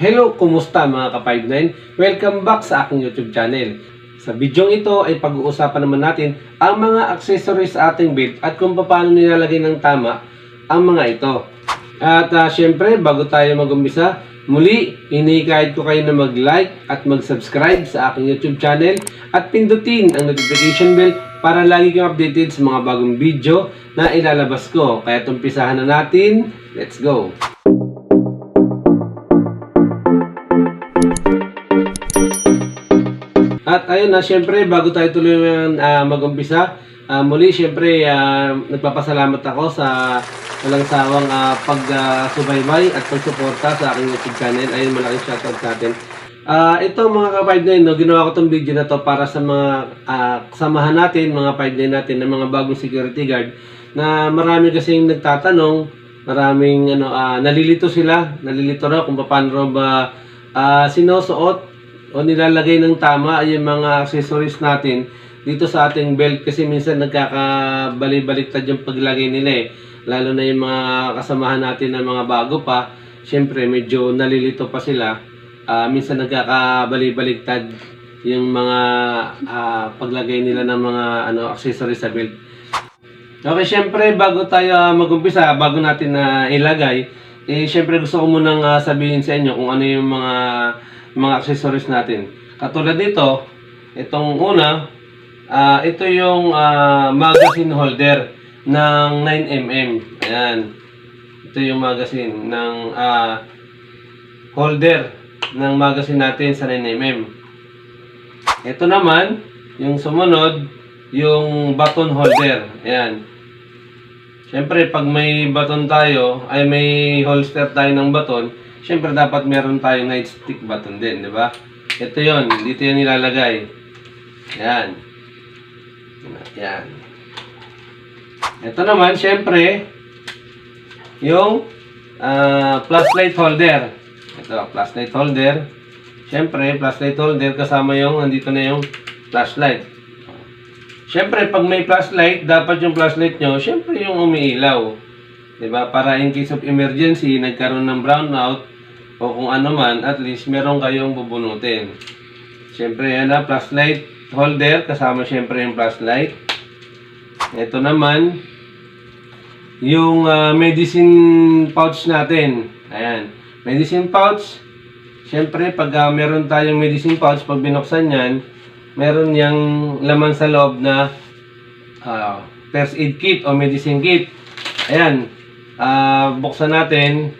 Hello, kumusta mga ka-59? Welcome back sa aking YouTube channel. Sa video ito ay pag-uusapan naman natin ang mga accessories sa ating belt at kung paano nilalagay ng tama ang mga ito. At ah, syempre, bago tayo mag-umpisa, muli, inikahit ko kayo na mag-like at mag-subscribe sa aking YouTube channel at pindutin ang notification bell para lagi kang updated sa mga bagong video na ilalabas ko. Kaya tumpisahan na natin. Let's go! At ayun na, syempre, bago tayo tuloy uh, mag-umpisa, ah, muli, syempre, ah, nagpapasalamat ako sa walang sawang ah, pag-subaybay at pagsuporta sa aking YouTube channel. Ayun, malaking shoutout sa atin. Ah, ito mga ka-5 no, ginawa ko tong video na to para sa mga ah, kasamahan natin, mga 5 natin, na mga bagong security guard na marami kasing nagtatanong, maraming ano, ah, nalilito sila, nalilito raw kung paano raw ba ah, sinusuot o nilalagay ng tama yung mga accessories natin dito sa ating belt kasi minsan nagkakabali-baliktad yung paglagay nila eh. Lalo na yung mga kasamahan natin na mga bago pa, syempre medyo nalilito pa sila. Ah, minsan nagkakabali-baliktad yung mga ah, paglagay nila ng mga ano accessories sa belt. Okay, syempre bago tayo ah, mag-umpisa, bago natin na ilagay, eh syempre gusto ko munang ah, sabihin sa inyo kung ano yung mga mga accessories natin. Katulad nito, itong una, ah, ito yung ah, magazine holder ng 9mm. Ayan. Ito yung magazine ng ah, holder ng magazine natin sa 9mm. Ito naman, yung sumunod, yung button holder. Ayan. Siyempre, pag may baton tayo, ay may holster tayo ng baton, siyempre dapat meron tayong nightstick button din, di ba? Ito yon dito yan nilalagay. Yan. Yan. Ito naman, siyempre, yung ah, flashlight holder. Ito, flashlight holder. Siyempre, flashlight holder kasama yung, nandito na yung flashlight. Siyempre, pag may flashlight, dapat yung flashlight nyo, siyempre yung umiilaw. ba Para in case of emergency, nagkaroon ng brownout, o kung ano man, at least meron kayong bubunutin. Siyempre, yan na, flashlight holder, kasama siyempre yung flashlight. Ito naman, yung ah, medicine pouch natin. Ayan. Medicine pouch, siyempre, pag ah, meron tayong medicine pouch, pag binuksan yan, meron yang laman sa loob na ah, first aid kit o medicine kit. Ayan. Ah, buksan natin.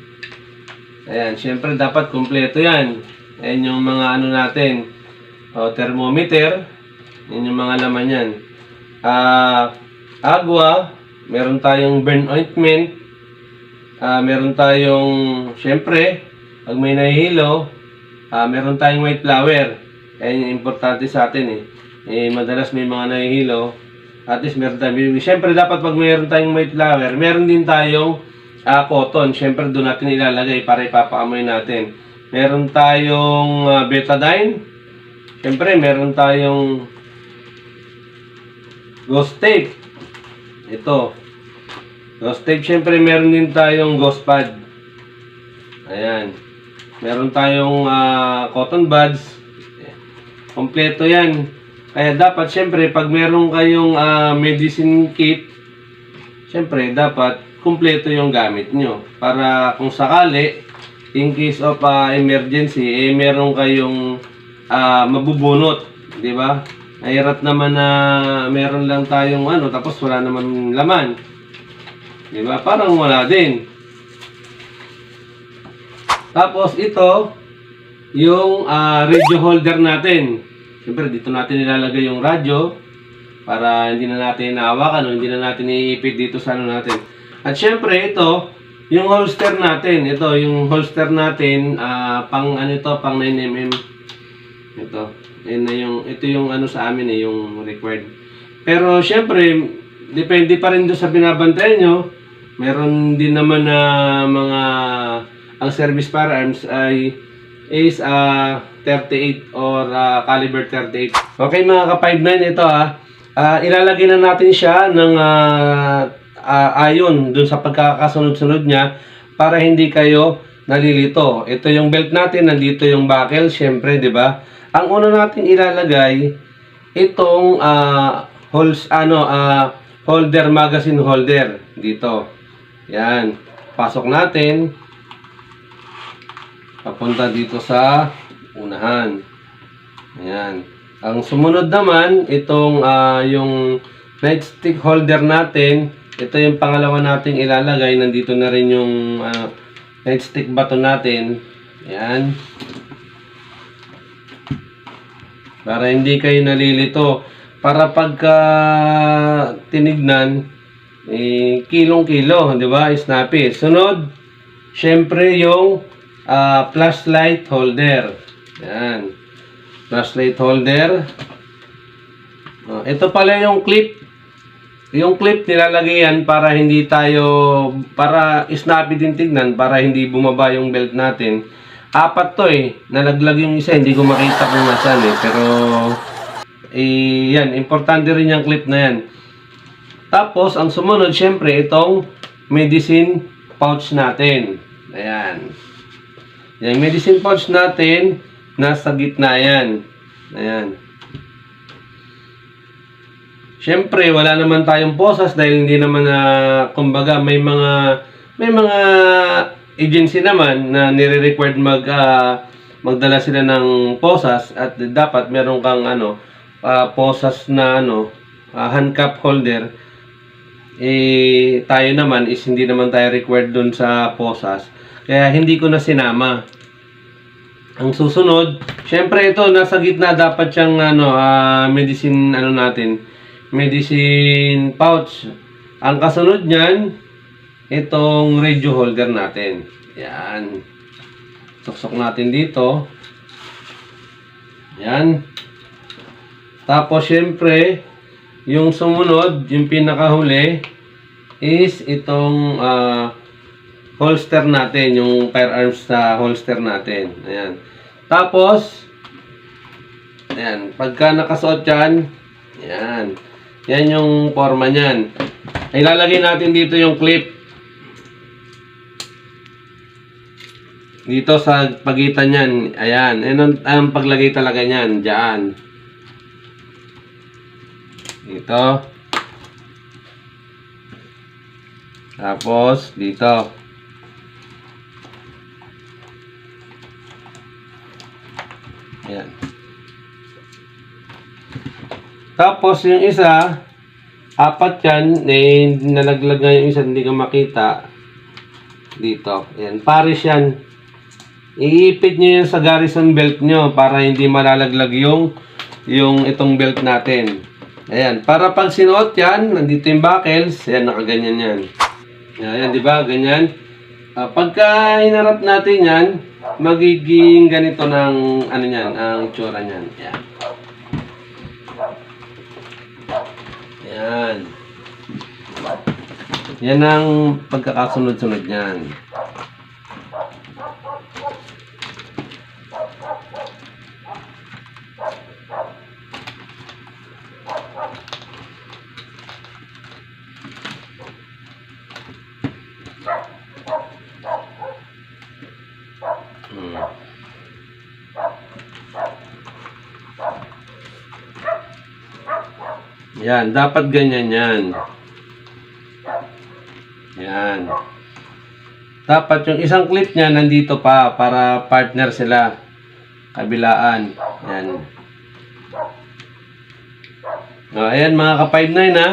Ayan, syempre dapat kumpleto yan. Ayan yung mga ano natin. O, thermometer. Yan yung mga laman yan. Ah, agua. Meron tayong burn ointment. Ah, meron tayong, syempre, pag may nahihilo, ah, meron tayong white flower. Ayan yung importante sa atin eh. Eh, madalas may mga nahihilo. At least meron tayong, syempre dapat pag meron tayong white flower, meron din tayong ah, cotton. Syempre doon natin ilalagay para ipapaamoy natin. Meron tayong ah, betadine. Syempre meron tayong ghost tape. Ito. Ghost tape, syempre meron din tayong ghost pad. Ayan. Meron tayong ah, cotton buds. Kompleto yan. Kaya dapat, syempre, pag meron kayong ah, medicine kit, syempre, dapat kumpleto yung gamit nyo. Para kung sakali, in case of ah, emergency, eh, meron kayong ah, mabubunot. Di ba? Mahirap naman na meron lang tayong ano, tapos wala naman laman. Di ba? Parang wala din. Tapos ito, yung ah, radio holder natin. Siyempre, dito natin nilalagay yung radyo para hindi na natin naawakan o hindi na natin iipit dito sa ano natin. At syempre, ito, yung holster natin. Ito, yung holster natin, ah, pang ano ito, pang 9mm. Ito. Yan na yung, ito yung ano sa amin eh, yung required. Pero syempre, depende pa rin doon sa binabantayan nyo. Meron din naman na mga, ang service firearms ay is ah 38 or ah, caliber 38. Okay mga ka-59, ito ah. Ah, ilalagay na natin siya ng ah, ah, ayon dun sa pagkakasunod-sunod niya para hindi kayo nalilito. Ito yung belt natin, nandito yung buckle, syempre, di ba? Ang una natin ilalagay, itong ah, holes, ano, ah, holder, magazine holder, dito. Yan. Pasok natin. Papunta dito sa unahan. Ayan. Ang sumunod naman, itong ah, yung nightstick holder natin, ito yung pangalawa nating ilalagay. Nandito na rin yung ah, nightstick button natin. Ayan. Para hindi kayo nalilito. Para pagka tinignan, eh, kilong-kilo, di ba? Snappy. Sunod, syempre yung ah, flashlight holder. Yan. Flashlight holder. Ah, ito pala yung clip. Yung clip nilalagay yan para hindi tayo, para snappy din tignan, para hindi bumaba yung belt natin. Apat to eh. Nalaglag yung isa, hindi ko makita kung nasaan eh. Pero, eh, yan, importante rin yung clip na yan. Tapos, ang sumunod, syempre, itong medicine pouch natin. Ayan. Yung medicine pouch natin, nasa gitna yan. Ayan. Syempre, wala naman tayong posas dahil hindi naman na, kumbaga, may mga, may mga agency naman na nire-required mag, ah, magdala sila ng posas at dapat meron kang ano, ah, posas na ano, ah, handcuff holder eh tayo naman is hindi naman tayo required dun sa posas. Kaya hindi ko na sinama. Ang susunod, syempre ito nasa gitna dapat siyang ano ah, medicine ano natin, medicine pouch. Ang kasunod niyan, itong radio holder natin. Yan. Suksok natin dito. Yan. Tapos syempre, yung sumunod, yung pinakahuli, is itong ah, holster natin, yung firearms sa holster natin. Ayan. Tapos, ayan, pagka nakasuot yan, ayan, yan yung forma niyan. Ilalagay natin dito yung clip. Dito sa pagitan niyan, ayan, ayan ang, ang paglagay talaga niyan, diyan. Dito. Tapos, dito. Tapos, yung isa, apat yan, eh, nalaglag nga yung isa, hindi ka makita. Dito. Ayan, pares yan. Iipit nyo yan sa garrison belt nyo para hindi malalaglag yung, yung itong belt natin. Ayan, para pag sinuot yan, nandito yung buckles, ayan, nakaganyan yan. Ayan, di ba? Ganyan. Ah, pagka hinarap natin yan, magiging ganito ng, ano yan, ang tsura niyan. Ayan. Ayan. Yan ang pagkakasunod-sunod niyan. Yan, dapat ganyan yan. Yan. Dapat yung isang clip niya nandito pa para partner sila. Kabilaan. Yan. O, ayan mga ka-59 ha.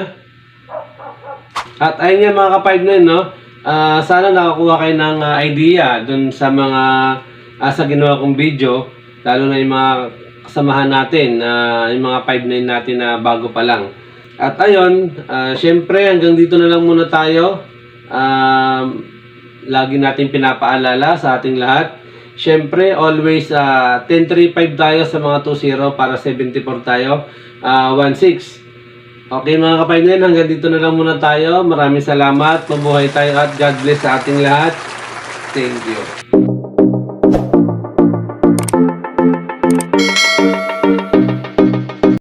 At ayun yan mga ka-59 no. Ah, sana nakakuha kayo ng ah, idea dun sa mga ah, sa ginawa kong video. Lalo na yung mga kasamahan natin, na yung mga 5-9 natin na bago pa lang. At ayun, ah, syempre hanggang dito na lang muna tayo. Um, lagi natin pinapaalala sa ating lahat. Syempre, always ah, 10-3-5 tayo sa mga 2-0 para 74 tayo. Ah, 1-6. Okay mga kapatid, hanggang dito na lang muna tayo. Maraming salamat. Mabuhay tayo at God bless sa ating lahat. Thank you.